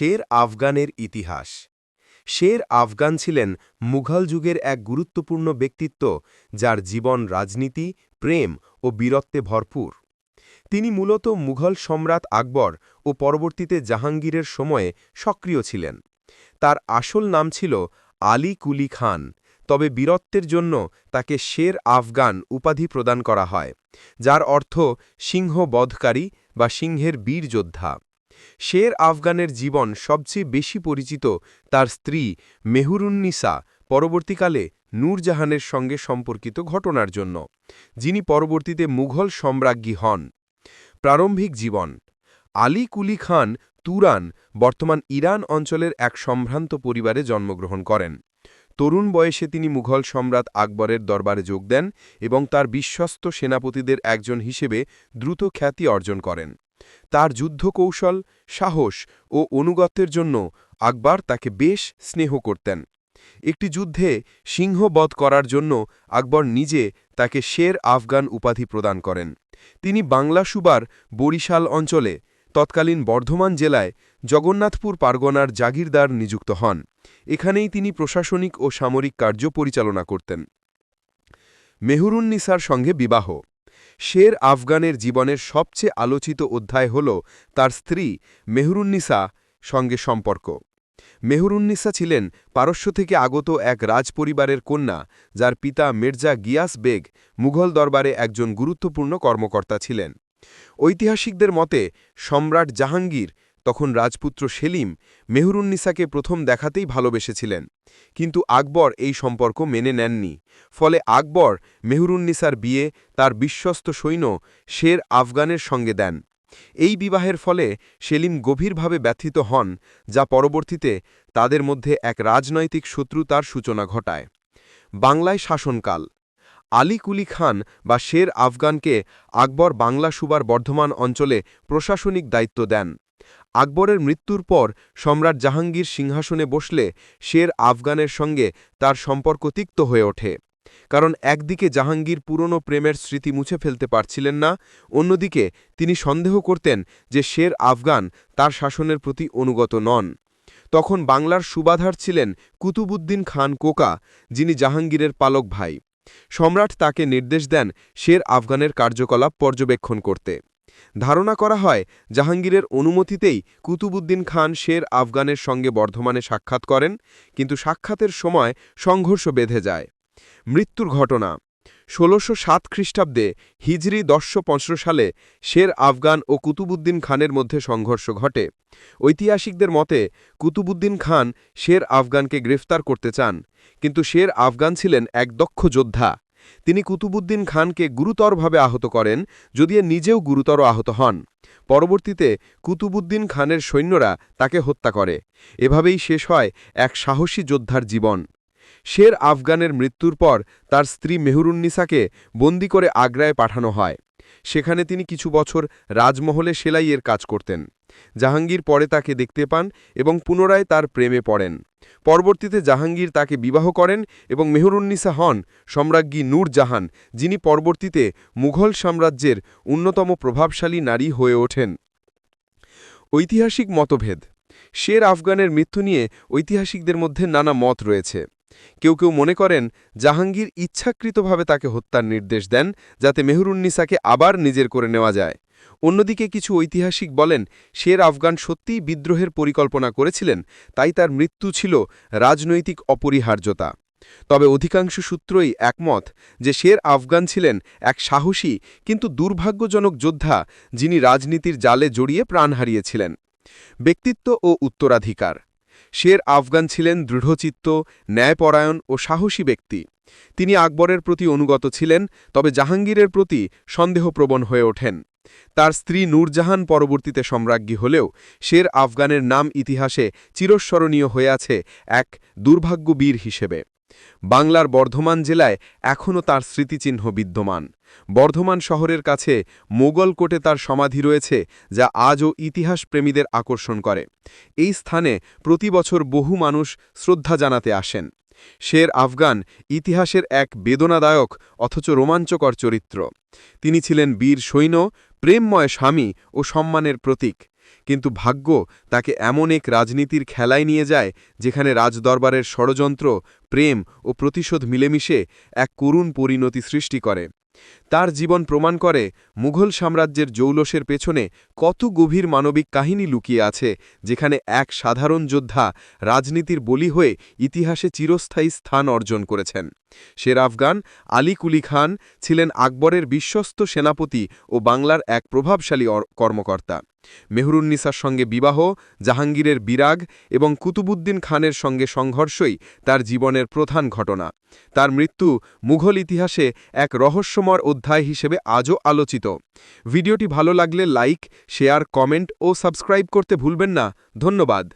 শের আফগানের ইতিহাস। শের আফগান ছিলেন মুঘল যুগের এক গুরুত্বপূর্ণ ব্যক্তিত্ব যার জীবন রাজনীতি, প্রেম ও বীরত্বে ভরপুর। তিনি মূলত মুঘল সম্রাট আকবর ও পরবর্তীতে জাহাঙ্গীরের সময়ে সক্রিয় ছিলেন। তার আসল নাম ছিল আলী কুলি খান, তবে বীরত্বের জন্য তাকে শের আফগান উপাধি প্রদান করা হয়, যার অর্থ সিংহ বধকারী বা সিংহের বীর যোদ্ধা। শের আফগানের জীবন সবচেয়ে বেশি পরিচিত তার স্ত্রী মেহুরুন্নিসা, পরবর্তীকালে নূরজাহানের সঙ্গে সম্পর্কিত ঘটনার জন্য, যিনি পরবর্তীতে মুঘল সম্রাজ্ঞী হন। প্রারম্ভিক জীবন, আলী কুলি খান তুরান, বর্তমান ইরান অঞ্চলের এক সম্ভ্রান্ত পরিবারে জন্মগ্রহণ করেন। তরুণ বয়সে তিনি মুঘল সম্রাট আকবরের দরবারে যোগ দেন এবং তার বিশ্বস্ত সেনাপতিদের একজন হিসেবে দ্রুত খ্যাতি অর্জন করেন। তার যুদ্ধ কৌশল সাহস ও অনুগত্যের জন্য আকবর তাকে বেশ স্নেহ করতেন। একটি যুদ্ধে সিংহবধ করার জন্য আকবর নিজে তাকে শের আফগান উপাধি প্রদান করেন। তিনি বাংলা সুবার বরিশাল অঞ্চলে, তৎকালীন বর্ধমান জেলায় জগন্নাথপুর পারগনার জাগিরদার নিযুক্ত হন। এখানেই তিনি প্রশাসনিক ও সামরিক কার্য পরিচালনা করতেন। মেহরুন্নিসার সঙ্গে বিবাহ। শের আফগানের জীবনের সবচেয়ে আলোচিত অধ্যায় হল তার স্ত্রী মেহরুন্নিসা সঙ্গে সম্পর্ক। মেহরুন্নিসা ছিলেন পারস্য থেকে আগত এক রাজ পরিবারের কন্যা, যার পিতা মির্জা গিয়াস বেগ মুঘল দরবারে একজন গুরুত্বপূর্ণ কর্মকর্তা ছিলেন। ঐতিহাসিকদের মতে সম্রাট জাহাঙ্গীর তখন রাজপুত্র সেলিম মেহরুন্নিসাকে প্রথম দেখাতেই ভালোবেসেছিলেন। কিন্তু আকবর এই সম্পর্ক মেনে নেননি। ফলে আকবর মেহরুন্নিসার বিয়ে, তার বিশ্বস্ত সৈন্য, শের আফগানের সঙ্গে দেন। এই বিবাহের ফলে সেলিম গভীরভাবে ব্যথিত হন, যা পরবর্তীতে তাদের মধ্যে এক রাজনৈতিক শত্রুতার সূচনা ঘটায়। বাংলায় শাসনকাল। আলী কুলি খান বা শের আফগানকে আকবর বাংলা সুবার বর্ধমান অঞ্চলে প্রশাসনিক দায়িত্ব দেন। আকবরের মৃত্যুর পর সম্রাট জাহাঙ্গীর সিংহাসনে বসলে শের আফগানের সঙ্গে তার সম্পর্ক তিক্ত হয়ে ওঠে। কারণ একদিকে জাহাঙ্গীর পুরনো প্রেমের স্মৃতি মুছে ফেলতে পারছিলেন না, অন্যদিকে তিনি সন্দেহ করতেন যে শের আফগান তার শাসনের প্রতি অনুগত নন। তখন বাংলার সুবাধার ছিলেন কুতুবুদ্দিন খান কোকা, যিনি জাহাঙ্গীরের পালক ভাই। সম্রাট তাকে নির্দেশ দেন শের আফগানের কার্যকলাপ পর্যবেক্ষণ করতে। ধারণা করা হয়, জাহাঙ্গীরের অনুমতিতেই কুতুবুদ্দিন খান শের আফগানের সঙ্গে বর্ধমানে সাক্ষাৎ করেন, কিন্তু সাক্ষাতের সময় সংঘর্ষ বেঁধে যায়। মৃত্যুর ঘটনা, ষোলোশো সাত খ্রিস্টাব্দে হিজরি দশশো সালে শের আফগান ও কুতুবুদ্দিন খানের মধ্যে সংঘর্ষ ঘটে। ঐতিহাসিকদের মতে কুতুবুদ্দিন খান শের আফগানকে গ্রেফতার করতে চান, কিন্তু শের আফগান ছিলেন এক দক্ষ যোদ্ধা। তিনি কুতুবুদ্দিন খানকে গুরুতরভাবে আহত করেন যদিও নিজেও গুরুতর আহত হন। পরবর্তীতে কুতুবুদ্দিন খানের সৈন্যরা তাকে হত্যা করে। এভাবেই শেষ হয় এক সাহসী যোদ্ধার জীবন। শের আফগানের মৃত্যুর পর তার স্ত্রী মেহরুন্নিসাকে বন্দি করে আগ্রায় পাঠানো হয়। সেখানে তিনি কিছু বছর রাজমহলে সেলাইয়ের কাজ করতেন। জাহাঙ্গীর পরে তাকে দেখতে পান এবং পুনরায় তার প্রেমে পড়েন। পরবর্তীতে জাহাঙ্গীর তাকে বিবাহ করেন এবং মেহরুন্নিসা হন সম্রাজ্ঞী নূর জাহান যিনি পরবর্তীতে মুঘল সাম্রাজ্যের অন্যতম প্রভাবশালী নারী হয়ে ওঠেন। ঐতিহাসিক মতভেদ। শের আফগানের মৃত্যু নিয়ে ঐতিহাসিকদের মধ্যে নানা মত রয়েছে। কেউ কেউ মনে করেন জাহাঙ্গীর ইচ্ছাকৃতভাবে তাকে হত্যার নির্দেশ দেন, যাতে মেহরুন্নিসাকে আবার নিজের করে নেওয়া যায়। অন্যদিকে কিছু ঐতিহাসিক বলেন, শের আফগান সত্যিই বিদ্রোহের পরিকল্পনা করেছিলেন, তাই তার মৃত্যু ছিল রাজনৈতিক অপরিহার্যতা। তবে অধিকাংশ সূত্রই একমত যে শের আফগান ছিলেন এক সাহসী কিন্তু দুর্ভাগ্যজনক যোদ্ধা যিনি রাজনীতির জালে জড়িয়ে প্রাণ হারিয়েছিলেন। ব্যক্তিত্ব ও উত্তরাধিকার। শের আফগান ছিলেন দৃঢ়চিত্ত, ন্যায়পরায়ণ ও সাহসী ব্যক্তি। তিনি আকবরের প্রতি অনুগত ছিলেন, তবে জাহাঙ্গীরের প্রতি সন্দেহপ্রবণ হয়ে ওঠেন। তার স্ত্রী নূরজাহান পরবর্তীতে সম্রাজ্ঞী হলেও শের আফগানের নাম ইতিহাসে চিরস্মরণীয় হয়ে আছে এক দুর্ভাগ্যবীর হিসেবে। বাংলার বর্ধমান জেলায় এখনও তার স্মৃতিচিহ্ন বিদ্যমান। বর্ধমান শহরের কাছে মোগল কোটে তার সমাধি রয়েছে, যা আজও ইতিহাস প্রেমীদের আকর্ষণ করে। এই স্থানে প্রতি বছর বহু মানুষ শ্রদ্ধা জানাতে আসেন। শের আফগান ইতিহাসের এক বেদনাদায়ক অথচ রোমাঞ্চকর চরিত্র। তিনি ছিলেন বীর সৈন্য, প্রেমময় স্বামী ও সম্মানের প্রতীক। কিন্তু ভাগ্য তাকে এমন এক রাজনীতির খেলায় নিয়ে যায় যেখানে রাজদরবারের ষড়যন্ত্র, প্রেম ও প্রতিশোধ মিলেমিশে এক করুণ পরিণতি সৃষ্টি করে। তার জীবন প্রমাণ করে মুঘল সাম্রাজ্যের জৌলসের পেছনে কত গভীর মানবিক কাহিনী লুকিয়ে আছে যেখানে এক সাধারণ যোদ্ধা রাজনীতির বলি হয়ে ইতিহাসে চিরস্থায়ী স্থান অর্জন করেছেন। শের আফগান আলী কুলি খান ছিলেন আকবরের বিশ্বস্ত সেনাপতি ও বাংলার এক প্রভাবশালী কর্মকর্তা। মেহরুন্নিসার সঙ্গে বিবাহ, জাহাঙ্গীরের বিরাগ এবং কুতুবুদ্দিন খানের সঙ্গে সংঘর্ষই তার জীবনের প্রধান ঘটনা। তার মৃত্যু মুঘল ইতিহাসে এক রহস্যময় অধ্যায় হিসেবে আজও আলোচিত। ভিডিওটি ভালো লাগলে লাইক, শেয়ার, কমেন্ট ও সাবস্ক্রাইব করতে ভুলবেন না। ধন্যবাদ।